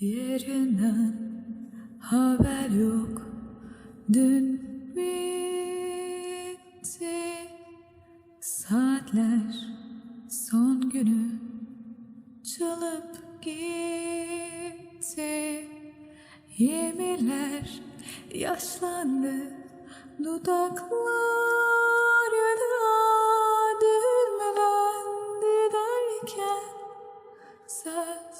Yerinden haber yok. Dün bitti. Saatler son günü Çalıp gitti. Yeminler yaşlandı. Dudaklarına düğümlendi derken Söz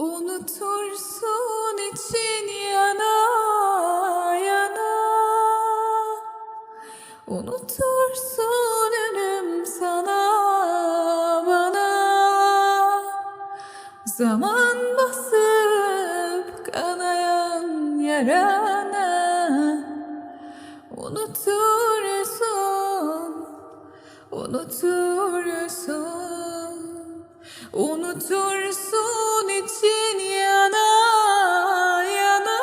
Unutursun için yana yana. Unutursun ölüm sana bana. Zaman basıp kanayan yarana. Unutursun, unutursun Unutursun için yana yana.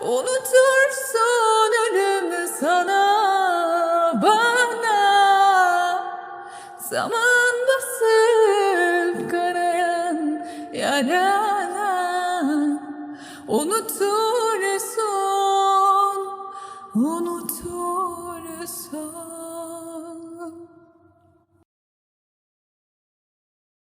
Unutursun ölümü sana bana. Zaman basıp karayan yarana Unutursun, unutursun